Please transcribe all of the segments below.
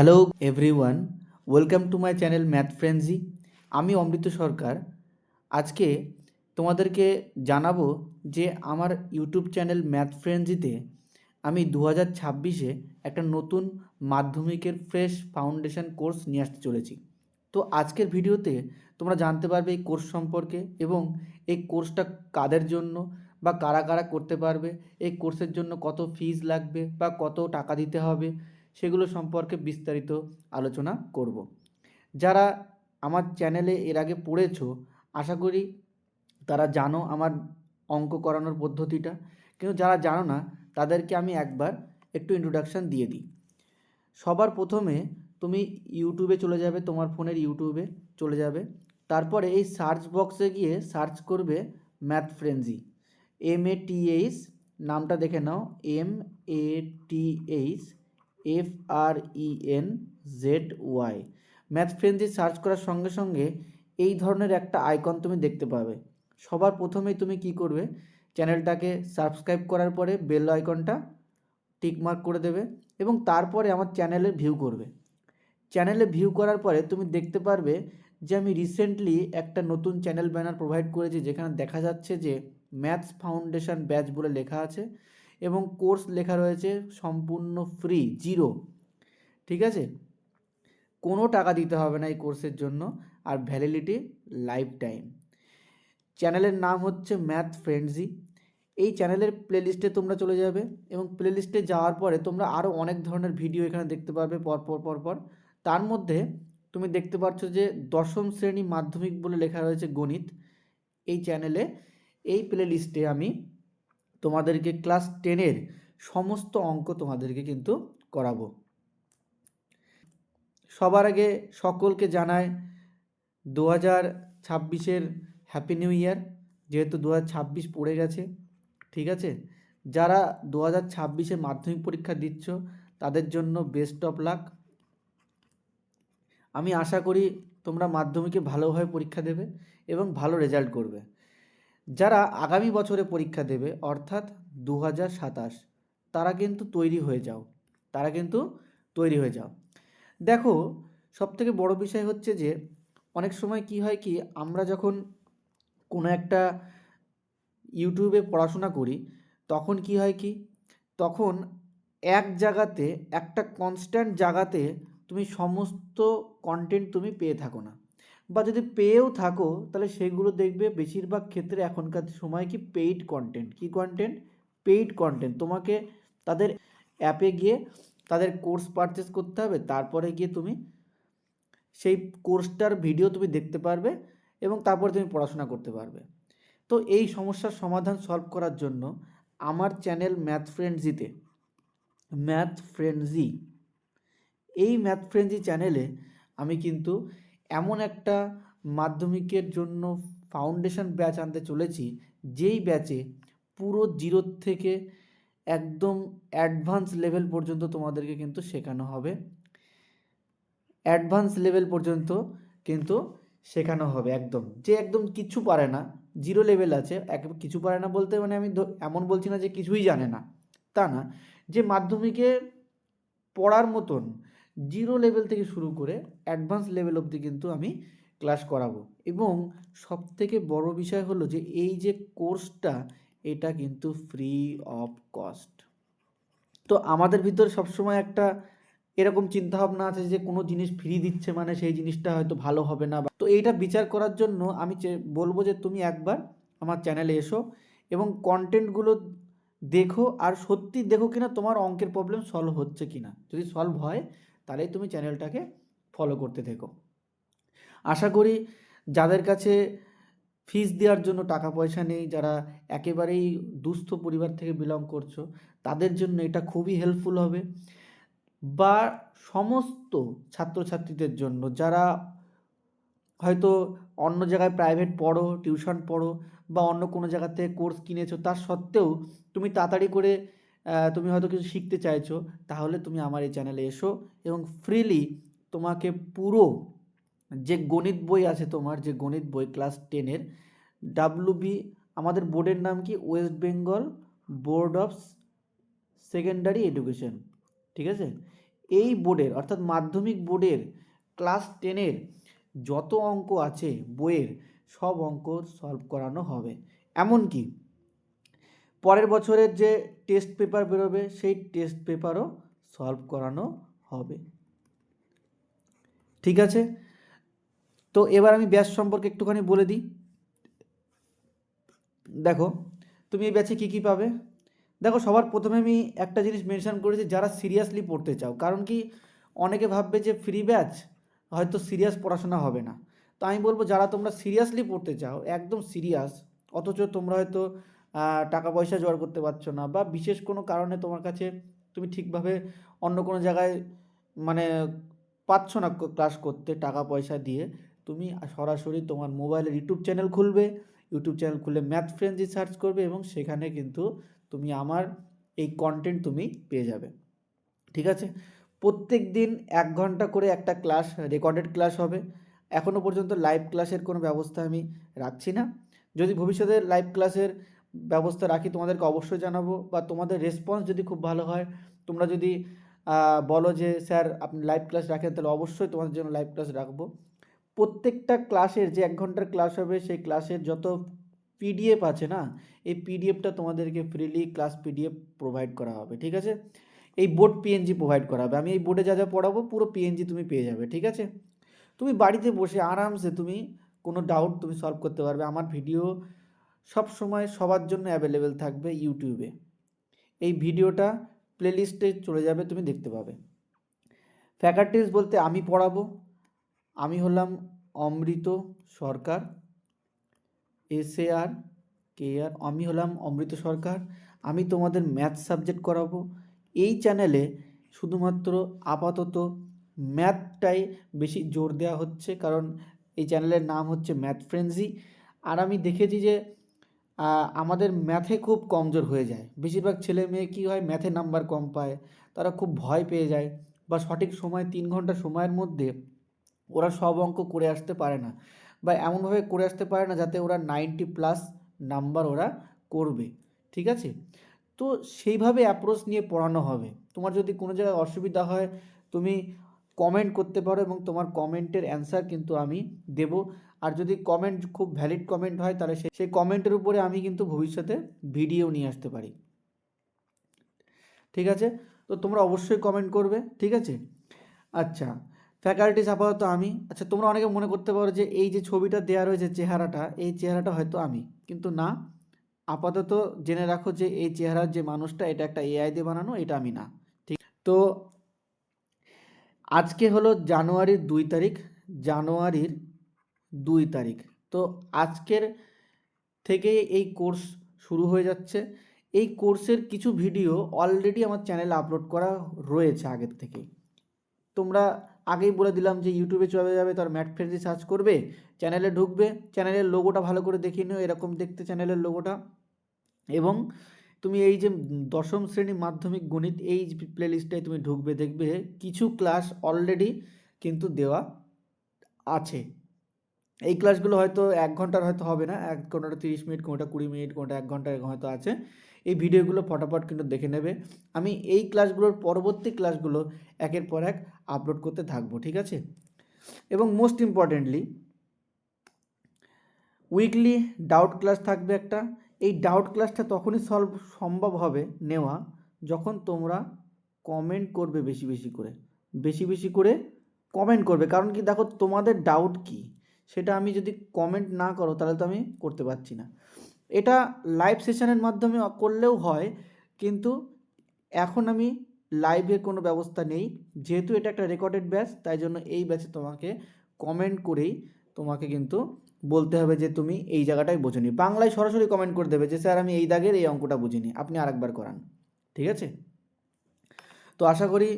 Hello everyone, welcome to my channel math frenzy. আমি অমৃত সরকার। আজকে তোমাদেরকে জানাব যে আমার ইউটিউব চ্যানেল ম্যাথ ফ্রেন্ডজিতে আমি দু হাজার ছাব্বিশে একটা নতুন মাধ্যমিকের ফ্রেশ ফাউন্ডেশন কোর্স নিয়ে আসতে চলেছি। তো আজকের ভিডিওতে তোমরা জানতে পারবে এই কোর্স সম্পর্কে এবং এই কোর্সটা কাদের জন্য বা কারা কারা করতে পারবে, এই কোর্সের জন্য কত ফিজ লাগবে বা কত টাকা দিতে হবে সেগুলো সম্পর্কে বিস্তারিত আলোচনা করব। যারা আমার চ্যানেলে এর আগে পড়েছো, আশা করি তারা জানো আমার অঙ্ক করানোর পদ্ধতিটা। কিন্তু যারা জানো না, তাদেরকে আমি একবার একটু ইন্ট্রোডাকশান দিয়ে দিই। সবার প্রথমে তুমি ইউটিউবে চলে যাবে, তোমার ফোনের ইউটিউবে চলে যাবে। তারপরে এই সার্চ বক্সে গিয়ে সার্চ করবে math frenzy M A T H নামটা দেখে নাও। M A T H F R E N Z Y math frenzy search করার সঙ্গে সঙ্গে এই ধরনের একটা আইকন তুমি দেখতে পাবে। সবার প্রথমেই তুমি কি করবে? চ্যানেলটাকে সাবস্ক্রাইব করার পরে বেল আইকনটা টিকমার্ক করে দেবে এবং তারপরে আমার চ্যানেলে ভিউ করবে। চ্যানেলে ভিউ করার পরে তুমি দেখতে পারবে যে আমি রিসেন্টলি একটা নতুন চ্যানেল ব্যানার প্রোভাইড করেছি যেখানে দেখা যাচ্ছে যে ম্যাথস ফাউন্ডেশন ব্যাচ বলে লেখা আছে। এবং কোর্স লেখা রয়েছে সম্পূর্ণ ফ্রি, জিরো। ঠিক আছে? কোনো টাকা দিতে হবে না এই কোর্সের জন্য আর ভ্যালিডিটি লাইফ টাইম চ্যানেলের নাম হচ্ছে ম্যাথ ফ্রেন্ডজি এই চ্যানেলের প্লেলিস্টে তোমরা চলে যাবে এবং প্লেলিস্টে যাওয়ার পরে তোমরা আরও অনেক ধরনের ভিডিও এখানে দেখতে পারবে পরপর পরপর তার মধ্যে তুমি দেখতে পাচ্ছ যে দশম শ্রেণি মাধ্যমিক বলে লেখা রয়েছে গণিত এই চ্যানেলে। এই প্লেলিস্টে আমি তোমাদেরকে ক্লাস টেনের সমস্ত অঙ্ক তোমাদেরকে কিন্তু করাবো। সবার আগে সকলকে জানায় দু হাজার ছাব্বিশের হ্যাপি নিউ ইয়ার যেহেতু দু হাজার ছাব্বিশ পড়ে গেছে, ঠিক আছে? যারা দু হাজার ছাব্বিশে মাধ্যমিক পরীক্ষা দিচ্ছ, তাদের জন্য বেস্ট অফ লাক আমি আশা করি তোমরা মাধ্যমিকে ভালোভাবে পরীক্ষা দেবে এবং ভালো রেজাল্ট করবে। যারা আগামী বছরে পরীক্ষা দেবে, অর্থাৎ দু সাতাশ, তারা কিন্তু তৈরি হয়ে যাও। তারা কিন্তু তৈরি হয়ে যাও। দেখো, সবথেকে বড় বিষয় হচ্ছে যে, অনেক সময় কি হয় কি, আমরা যখন কোনো একটা ইউটিউবে পড়াশোনা করি, তখন কি হয় কি, তখন এক জায়গাতে, একটা কনস্ট্যান্ট জায়গাতে তুমি সমস্ত কন্টেন্ট তুমি পেয়ে থাকো না। বা যদি পেয়েও থাকো, তাহলে সেগুলো দেখবে বেশিরভাগ ক্ষেত্রে এখনকার সময় কি পেইড কন্টেন্ট কি কন্টেন্ট পেইড কন্টেন্ট তোমাকে তাদের অ্যাপে গিয়ে তাদের কোর্স পারচেস করতে হবে, তারপরে গিয়ে তুমি সেই কোর্সটার ভিডিও তুমি দেখতে পারবে এবং তারপরে তুমি পড়াশোনা করতে পারবে। তো এই সমস্যার সমাধান সলভ করার জন্য আমার চ্যানেল ম্যাথ ফ্রেন্ডজিতে ম্যাথ ফ্রেন্ডজি এই ম্যাথ ফ্রেন্ডজি চ্যানেলে আমি কিন্তু এমন একটা মাধ্যমিকের জন্য ফাউন্ডেশন ব্যাচ আনতে চলেছি, যেই ব্যাচে পুরো জিরো থেকে একদম অ্যাডভান্স লেভেল পর্যন্ত তোমাদেরকে কিন্তু শেখানো হবে। অ্যাডভান্স লেভেল পর্যন্ত কিন্তু শেখানো হবে একদম। যে একদম কিছু পারে না জিরো লেভেল আছে, এক কিছু পারে না বলতে মানে আমি এমন বলছি না যে কিছুই জানে না, তা না। যে মাধ্যমিকে পড়ার মতন জিরো লেভেল থেকে শুরু করে অ্যাডভান্স লেভেল অবধি কিন্তু আমি ক্লাস করাবো। এবং সবথেকে বড় বিষয় হলো যে, এই যে কোর্সটা এটা কিন্তু ফ্রি অফ কস্ট তো আমাদের ভিতরে সবসময় একটা এরকম চিন্তাভাবনা আছে যে, কোনো জিনিস ফ্রি দিচ্ছে মানে সেই জিনিসটা হয়তো ভালো হবে না তো এইটা বিচার করার জন্য আমি বলব যে, তুমি একবার আমার চ্যানেলে এসো এবং কন্টেন্টগুলো দেখো। আর সত্যি দেখো কিনা তোমার অঙ্কের প্রবলেম সলভ হচ্ছে কিনা। যদি সলভ হয় তাহলেই তুমি চ্যানেলটাকে ফলো করতে থেকো। আশা করি যাদের কাছে ফিস দেওয়ার জন্য টাকা পয়সা নেই, যারা একেবারেই দুস্থ পরিবার থেকে বিলং করছ, তাদের জন্য এটা খুবই হেল্পফুল হবে। বা সমস্ত ছাত্রছাত্রীদের জন্য, যারা হয়তো অন্য জায়গায় প্রাইভেট পড়ো টিউশন পড়ো, বা অন্য কোনো জায়গা থেকে কোর্স কিনেছো, তার সত্ত্বেও তুমি তাড়াতাড়ি করে তুমি হয়তো কিছু শিখতে চাইছো, তাহলে তুমি আমার এই চ্যানেলে এসো এবং ফ্রিলি তোমাকে পুরো যে গণিত বই আছে তোমার, যে গণিত বই ক্লাস টেনের ডাব্লুবি আমাদের বোর্ডের নাম কি? West Bengal board of secondary education ঠিক আছে? এই বোর্ডের অর্থাৎ মাধ্যমিক বোর্ডের ক্লাস টেনের যত অঙ্ক আছে, বইয়ের, সব অঙ্ক সলভ করানো হবে। এমনকি পরের বছরের যে টেস্ট পেপার বেরোবে, সেই টেস্ট পেপারও সলভ করানো হবে। ঠিক আছে? তো এবার আমি ব্যাচ সম্পর্কে একটুখানি বলে দিই। দেখো, তুমি এই ব্যাচে কী কী পাবে? দেখো, সবার প্রথমে আমি একটা জিনিস মেনশন করেছি, যারা সিরিয়াসলি পড়তে চাও। কারণ কি, অনেকে ভাববে যে ফ্রি ব্যাচ হয়তো সিরিয়াস পড়াশোনা হবে না। তো আমি বলব, যারা তোমরা সিরিয়াসলি পড়তে চাও, একদম সিরিয়াস অথচ তোমরা হয়তো টাকা পয়সা জোগাড় করতে পারছ না বা বিশেষ কোনো কারণে তোমার কাছে তুমি ঠিকভাবে অন্য কোনো জায়গায় মানে পাচ্ছ না ক্লাস করতে টাকা পয়সা দিয়ে, তুমি সরাসরি তোমার মোবাইলের ইউটিউব চ্যানেল খুলবে, ইউটিউব চ্যানেল খুলে ম্যাথ ফ্রেন্ডজি সার্চ করবে এবং সেখানে কিন্তু তুমি আমার এই কন্টেন্ট তুমি পেয়ে যাবে। ঠিক আছে? প্রত্যেক দিন এক ঘণ্টা করে একটা ক্লাস রেকর্ডেড ক্লাস হবে। এখনও পর্যন্ত লাইভ ক্লাসের কোনো ব্যবস্থা আমি রাখছি না। যদি ভবিষ্যতে লাইভ ক্লাসের ব্যবস্থা রাখি, তোমাদেরকে অবশ্যই জানাব। বা তোমাদের রেসপন্স যদি খুব ভালো হয়, তোমরা যদি বলো যে, স্যার, আপনি লাইভ ক্লাস রাখেন, তাহলে অবশ্যই তোমাদের জন্য লাইভ ক্লাস রাখব। প্রত্যেকটা ক্লাসের যে এক ঘণ্টার ক্লাস হবে, সেই ক্লাসের যত পিডিএফ আছে না, এই পিডিএফটা তোমাদেরকে ফ্রিলি ক্লাস পিডিএফ প্রোভাইড করা হবে, ঠিক আছে? এই বোর্ড পিএনজি প্রোভাইড করা হবে। আমি এই বোর্ডে যা যা পড়াবো, পুরো পিএনজি তুমি পেয়ে যাবে, ঠিক আছে? তুমি বাড়িতে বসে আরামসে তুমি কোনো ডাউট তুমি সলভ করতে পারবে। আমার ভিডিও সব সময় সবার জন্য অ্যাভেলেবেল থাকবে ইউটিউবে এই ভিডিওটা প্লেলিস্টে চলে যাবে, তুমি দেখতে পাবে। ফ্যাকাল্টিস বলতে আমি পড়াবো, আমি হলাম অমৃত সরকার এস এ আর কে আর আমি হলাম অমৃত সরকার, আমি তোমাদের ম্যাথ সাবজেক্ট করাবো। এই চ্যানেলে শুধুমাত্র আপাতত ম্যাথটাই বেশি জোর দেওয়া হচ্ছে, কারণ এই চ্যানেলের নাম হচ্ছে ম্যাথ ফ্রেন্ডজি আর আমি দেখেছি যে আমাদের ম্যাথে খুব কমজোর হয়ে যায়। বেশিরভাগ ছেলে মেয়ে কী হয় ম্যাথে নাম্বার কম পায়, তারা খুব ভয় পেয়ে যায় বা সঠিক সময়, তিন ঘণ্টা সময়ের মধ্যে ওরা সব অঙ্ক করে আসতে পারে না বা এমনভাবে করে আসতে পারে না যাতে ওরা নাইনটি প্লাস নাম্বার ওরা করবে, ঠিক আছে? তো সেইভাবে অ্যাপ্রোচ নিয়ে পড়ানো হবে। তোমার যদি কোনো জায়গায় অসুবিধা হয়, তুমি কমেন্ট করতে পারো এবং তোমার কমেন্টের অ্যান্সার কিন্তু আমি দেব। আর যদি কমেন্ট খুব ভ্যালিড কমেন্ট হয়, তাহলে সেই কমেন্টের উপরে আমি কিন্তু ভবিষ্যতে ভিডিও নিয়ে আসতে পারি। ঠিক আছে? তো তোমরা অবশ্যই কমেন্ট করবে, ঠিক আছে? আচ্ছা ফ্যাকাল্টিস আপাতত আমি আচ্ছা তোমরা অনেকে মনে করতে পারো যে এই যে ছবিটা দেওয়া রয়েছে চেহারাটা, এই চেহারাটা হয়তো আমি, কিন্তু না। আপাতত জেনে রাখো যে এই চেহারার যে মানুষটা, এটা একটা এআই দিয়ে বানানো, এটা আমি না। ঠিক, তো আজকে হলো জানুয়ারির দুই তারিখ। জানুয়ারির দুই তারিখ। তো আজকের থেকে এই কোর্স শুরু হয়ে যাচ্ছে। এই কোর্সের কিছু ভিডিও অলরেডি আমার চ্যানেলে আপলোড করা রয়েছে আগের থেকেই। তোমরা আগেই বলে দিলাম যে ইউটিউবে চলে যাবে, তার ম্যাট ফ্রেন্ডি সার্চ করবে চ্যানেলে ঢুকবে চ্যানেলের লোগোটা ভালো করে দেখিয়ে নিও, এরকম দেখতে চ্যানেলের লোগোটা এবং তুমি এই যে দশম শ্রেণি মাধ্যমিক গণিত এই প্লেলিস্টটায় তুমি ঢুকবে, দেখবে কিছু ক্লাস অলরেডি কিন্তু দেওয়া আছে। এই ক্লাসগুলো হয়তো এক ঘণ্টার হয়তো হবে না, এক ঘণ্টা তিরিশ মিনিট, কোনোটা কুড়ি মিনিট, কোনোটা এক ঘণ্টা এরকম হয়তো আছে। এই ভিডিওগুলো ফটাফট কিন্তু দেখে নেবে। আমি এই ক্লাসগুলোর পরবর্তী ক্লাসগুলো একের পর এক আপলোড করতে থাকব, ঠিক আছে? এবং most importantly weekly doubt class থাকবে একটা। এই ডাউট ক্লাসটা তখনই সলভ সম্ভব হবে নেওয়া যখন তোমরা কমেন্ট করবে বেশি বেশি করে। বেশি বেশি করে কমেন্ট করবে। কারণ কি দেখো তোমাদের ডাউট কি? সেটা আমি যদি কমেন্ট না করো, তাহলে তো আমি করতে পারছি না। এটা লাইভ সেশনের মাধ্যমে করলেও হয়, কিন্তু এখন আমি লাইভে কোনো ব্যবস্থা নেই। যেহেতু এটা একটা রেকর্ডেড ব্যাচ তাই জন্য এই ব্যাচে তোমাকে কমেন্ট করেই তোমাকে কিন্তু বলতে হবে যে তুমি এই জায়গাটাই বোঝনি। বাংলায় সরাসরি কমেন্ট করে দেবে যে, স্যার, আমি এই দাগের এই অঙ্কটা বুঝিনি। আপনি আরেকবার করান। ঠিক আছে? তো আশা করি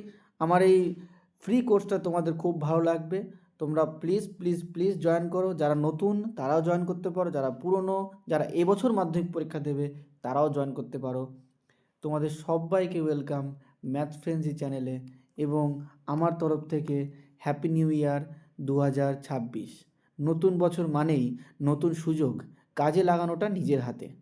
আমার এই ফ্রি কোর্সটা তোমাদের খুব ভালো লাগবে। তোমরা প্লিজ প্লিজ প্লিজ জয়েন করো। যারা নতুন, তারাও জয়েন করতে পারো। যারা পুরনো, যারা এবছর মাধ্যমিক পরীক্ষা দেবে, তারাও জয়েন করতে পারো। তোমাদের সবাইকে ওয়েলকাম ম্যাথ ফ্রেন্ডজি চ্যানেলে এবং আমার তরফ থেকে হ্যাপি নিউ ইয়ার দু হাজার ছাব্বিশ। নতুন বছর মানেই নতুন সুযোগ কাজে লাগানোটা নিজের হাতে।